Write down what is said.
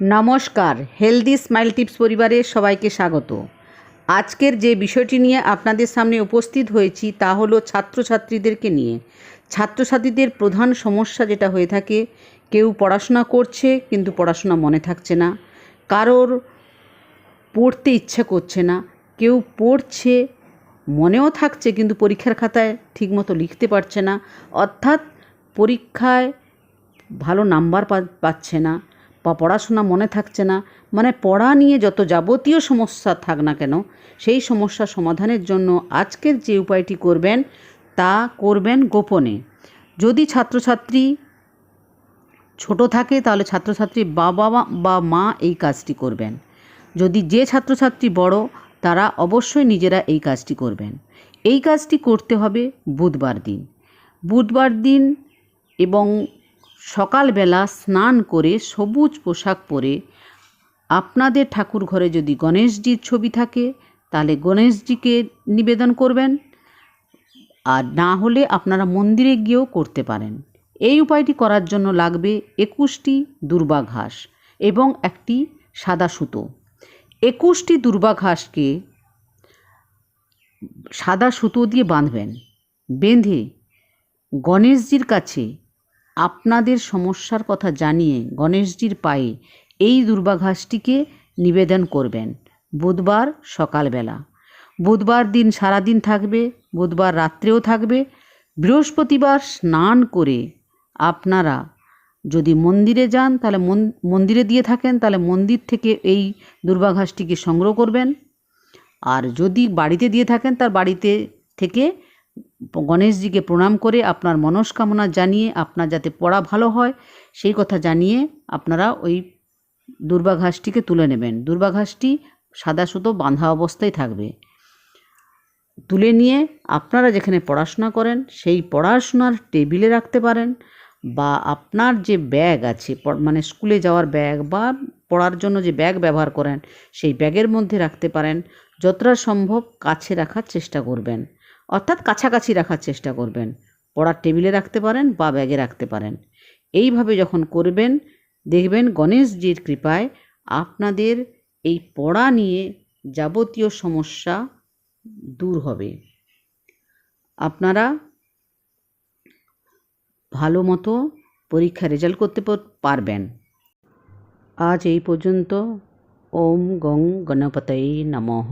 নমস্কার healthy smile tips পরিবারের সবাইকে স্বাগত। আজকের যে বিষয়টি নিয়ে আপনাদের সামনে উপস্থিত হয়েছি তা হলো ছাত্রছাত্রীদেরকে নিয়ে। ছাত্রছাত্রীদের প্রধান সমস্যা যেটা হয়ে থাকে, কেউ পড়াশোনা করছে কিন্তু পড়াশোনা মনে থাকছে না, কারোর পড়তে ইচ্ছা করছে না, কেউ পড়ছে মনেও থাকছে কিন্তু পরীক্ষার খাতায় ঠিকমতো লিখতে পারছে না, অর্থাৎ পরীক্ষায় ভালো নাম্বার পাচ্ছে না বা পড়াশোনা মনে থাকছে না মানে পড়া নিয়ে যত যাবতীয় সমস্যা থাক না কেন, সেই সমস্যা সমাধানের জন্য আজকের যে উপায়টি করবেন, তা করবেন গোপনে। যদি ছাত্রছাত্রী ছোট থাকে, তাহলে ছাত্রছাত্রী বাবা বা মা এই কাজটি করবেন। যদি যে ছাত্রছাত্রী বড়, তারা অবশ্যই নিজেরা এই কাজটি করবেন। এই কাজটি করতে হবে বুধবার দিন। বুধবার দিন এবং সকালবেলা স্নান করে সবুজ পোশাক পরে আপনাদের ঠাকুর ঘরে যদি গণেশজির ছবি থাকে, তাহলে গণেশজিকে নিবেদন করবেন। আর না হলে আপনারা মন্দিরে গিয়েও করতে পারেন। এই উপায়টি করার জন্য লাগবে একুশটি দুর্বা ঘাস এবং একটি সাদা সুতো। একুশটি দুর্বা ঘাসকে সাদা সুতো দিয়ে বাঁধবেন। বেঁধে গণেশজির কাছে আপনাদের সমস্যার কথা জানিয়ে গণেশজির পায়ে এই দুর্বাঘাসটিকে নিবেদন করবেন। বুধবার সকালবেলা। বুধবার দিন সারাদিন থাকবে, বুধবার রাত্রেও থাকবে। বৃহস্পতিবার স্নান করে আপনারা যদি মন্দিরে যান, তাহলে মন- মন্দিরে দিয়ে থাকেন, তাহলে মন্দির থেকে এই দুর্বাঘাসটিকে সংগ্রহ করবেন। আর যদি বাড়িতে দিয়ে থাকেন, তার বাড়িতে থেকে গণেশজিকে প্রণাম করে আপনার মনস্কামনা জানিয়ে আপনার যাতে পড়া ভালো হয়, সেই কথা জানিয়ে আপনারা ওই দুর্বাঘাসটিকে তুলে নেবেন। দুর্বাঘাসটি সাদা সুতো বাঁধা অবস্থায় থাকবে। তুলে নিয়ে আপনারা যেখানে পড়াশোনা করেন, সেই পড়াশোনার টেবিলে রাখতে পারেন বা আপনার যে ব্যাগ আছে মানে স্কুলে যাওয়ার ব্যাগ বা পড়ার জন্য যে ব্যাগ ব্যবহার করেন, সেই ব্যাগের মধ্যে রাখতে পারেন। যতটা সম্ভব কাছে রাখার চেষ্টা করবেন। অর্থাৎ কাছাকাছি রাখার চেষ্টা করবেন। পড়ার টেবিলে রাখতে পারেন বা ব্যাগে রাখতে পারেন। এইভাবে যখন করবেন, দেখবেন গণেশজির কৃপায় আপনাদের এই পড়া নিয়ে যাবতীয় সমস্যা দূর হবে। আপনারা ভালো মতো পরীক্ষা রেজাল্ট করতে পারবেন। আজ এই পর্যন্ত। ওম গং গণপতয়ে নমঃ।